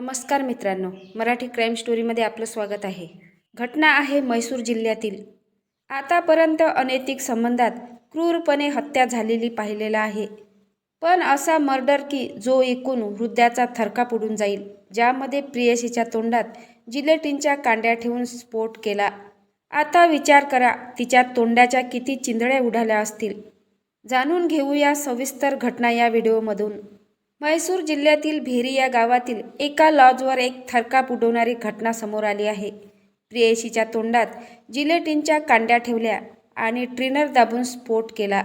नमस्कार मित्रांनो मराठी क्राईम स्टोरीमध्ये आपलं स्वागत आहे. घटना आहे म्हैसूर जिल्ह्यातील. आतापर्यंत अनैतिक संबंधात क्रूरपणे हत्या झालेली पाहिलेला आहे. पण असा मर्डर की जो एकूण हृदयाचा थरका पुडून जाईल ज्यामध्ये प्रियसीच्या तोंडात जिलेटिनच्या कांड्या ठेवून स्फोट केला. आता विचार करा तिच्या तोंडाच्या किती चिंधळ्या उडाल्या असतील? जाणून घेऊया सविस्तर घटना या व्हिडिओमधून. म्हैसूर जिल्ह्यातील भेरी या गावातील एका लॉजवर एक थरकाप उडवणारी घटना समोर आली आहे. प्रियशीच्या तोंडात जिलेटिनच्या कांड्या ठेवल्या आणि ट्रिनर दाबून स्फोट केला.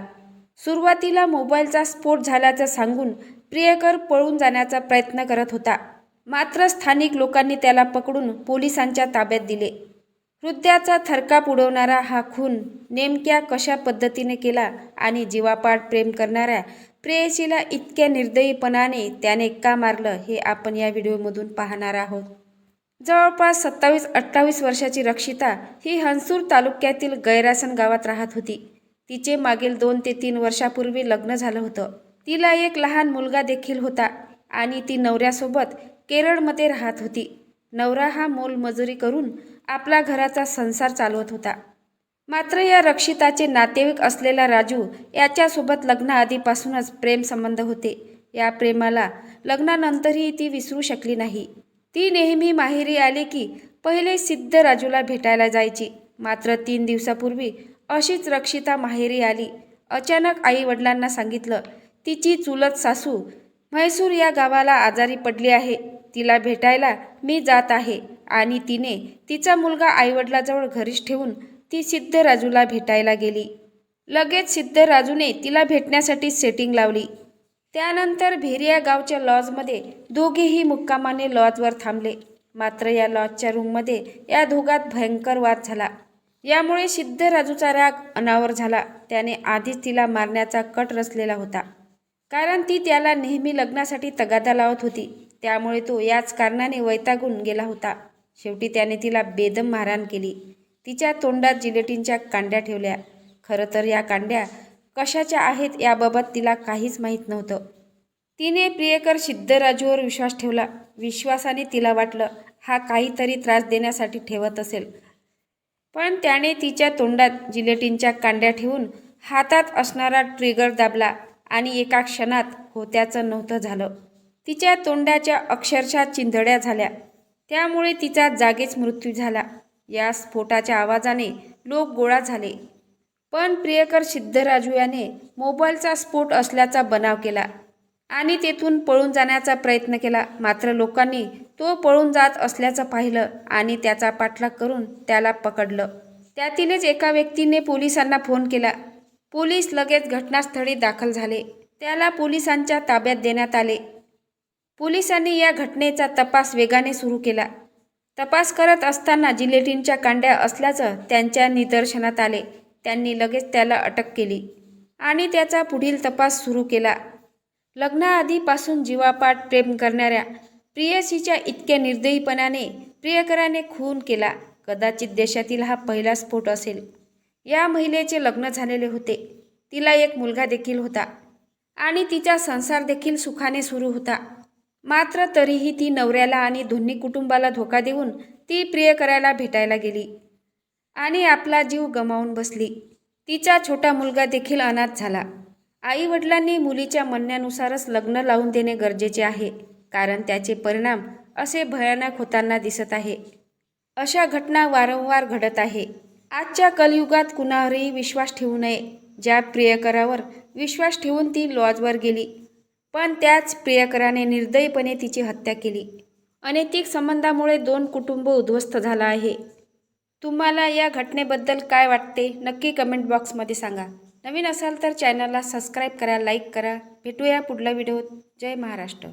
सुरुवातीला मोबाईलचा स्फोट झाल्याचं सांगून प्रियकर पळून जाण्याचा प्रयत्न करत होता. मात्र स्थानिक लोकांनी त्याला पकडून पोलिसांच्या ताब्यात दिले. हृदयाचा थरकाप उडवणारा हा खून नेमक्या कशा पद्धतीने केला आणि जीवापाड प्रेम करणाऱ्या प्रेयसीला इतक्या निर्दयीपणाने त्याने का मारलं हे आपण या व्हिडिओमधून पाहणार आहोत. जवळपास सत्तावीस अठ्ठावीस वर्षाची रक्षिता ही हंसूर तालुक्यातील गैरासन गावात राहत होती. तिचे मागील दोन ते तीन वर्षापूर्वी लग्न झालं होतं. तिला एक लहान मुलगा देखील होता आणि ती नवऱ्यासोबत केरळमध्ये राहत होती. नवरा हा मोलमजुरी करून आपला घराचा संसार चालवत होता. मात्र या रक्षिताचे नातेवाईक असलेला राजू याच्यासोबत लग्नाआधीपासूनच प्रेमसंबंध होते. या प्रेमाला लग्नानंतरही ती विसरू शकली नाही. ती नेहमी माहेरी आली की पहिले सिद्ध राजूला भेटायला जायची. मात्र तीन दिवसापूर्वी अशीच रक्षिता माहेरी आली. अचानक आई वडिलांना सांगितलं तिची चुलत सासू म्हैसूर या गावाला आजारी पडली आहे. तिला भेटायला मी जात आहे. आणि तिने तिचा मुलगा आईवडिलाजवळ घरीच ठेवून ती सिद्धराजूला भेटायला गेली. लगेच सिद्धराजूने तिला भेटण्यासाठी सेटिंग लावली. त्यानंतर भेरिया गावच्या लॉजमध्ये दोघेही मुक्कामाने लॉजवर थांबले. मात्र या लॉजच्या रूममध्ये या दोघात भयंकर वाद झाला. यामुळे सिद्धराजूचा राग अनावर झाला. त्याने आधीच तिला मारण्याचा कट रचलेला होता. कारण ती त्याला नेहमी लग्नासाठी तगादा लावत होती. त्यामुळे तो याच कारणाने वैतागून गेला होता. शेवटी त्याने तिला बेदम मारहाण केली. तिच्या तोंडात जिलेटिनच्या कांड्या ठेवल्या. खरं तर या कांड्या कशाच्या आहेत याबाबत तिला काहीच माहीत नव्हतं. तिने प्रियकर सिद्धराजूवर विश्वास ठेवला. विश्वासाने तिला वाटलं हा काहीतरी त्रास देण्यासाठी ठेवत असेल. पण त्याने तिच्या तोंडात जिलेटिनच्या कांड्या ठेवून हातात असणारा ट्रिगर दाबला आणि एका क्षणात होत्याचं नव्हतं झालं. तिच्या तोंडाच्या अक्षरशः चिंधड्या झाल्या. त्यामुळे तिचा जागीच मृत्यू झाला. या स्फोटाच्या आवाजाने लोक गोळा झाले. पण प्रियकर सिद्धराजू याने मोबाईलचा स्फोट असल्याचा बनाव केला आणि तेथून पळून जाण्याचा प्रयत्न केला. मात्र लोकांनी तो पळून जात असल्याचं पाहिलं आणि त्याचा पाठलाग करून त्याला पकडलं. त्यातीलच एका व्यक्तीने पोलिसांना फोन केला. पोलीस लगेच घटनास्थळी दाखल झाले. त्याला पोलिसांच्या ताब्यात देण्यात आले. पोलिसांनी या घटनेचा तपास वेगाने सुरू केला. तपास करत असताना जिलेटिनच्या कांड्या असल्याचं त्यांच्या निदर्शनात आले. त्यांनी लगेच त्याला अटक केली आणि त्याचा पुढील तपास सुरू केला. लग्नाआधीपासून जीवापाठ प्रेम करणाऱ्या प्रियसीच्या इतक्या निर्दयीपणाने प्रियकराने खून केला. कदाचित देशातील हा पहिला स्फोट असेल. या महिलेचे लग्न झालेले होते. तिला एक मुलगा देखील होता आणि तिचा संसार देखील सुखाने सुरू होता. मात्र तरीही ती नवऱ्याला आणि दोन्ही कुटुंबाला धोका देऊन ती प्रियकराला भेटायला गेली. आणि आपला जीव गमावून बसली. तिचा छोटा मुलगा देखील अनाथ झाला. आई वडिलांनी मुलीच्या म्हणण्यानुसारच लग्न लावून देणे गरजेचे आहे कारण त्याचे परिणाम असे भयानक होताना दिसत आहे. अशा घटना वारंवार घडत आहे. आजच्या कलयुगात कुणावरही विश्वास ठेवू नये. ज्या प्रियकरावर विश्वास ठेवून ती लॉजवर गेली पण त्याच प्रियकराने निर्दयीपणे तिची हत्या केली. अनैतिक संबंधामुळे दोन कुटुंब उद्ध्वस्त झाला आहे. तुम्हाला या घटनेबद्दल काय वाटते नक्की कमेंट बॉक्समध्ये सांगा. नवीन असाल तर चॅनलला सबस्क्राईब करा लाईक करा. भेटूया पुढल्या व्हिडिओत जय महाराष्ट्र.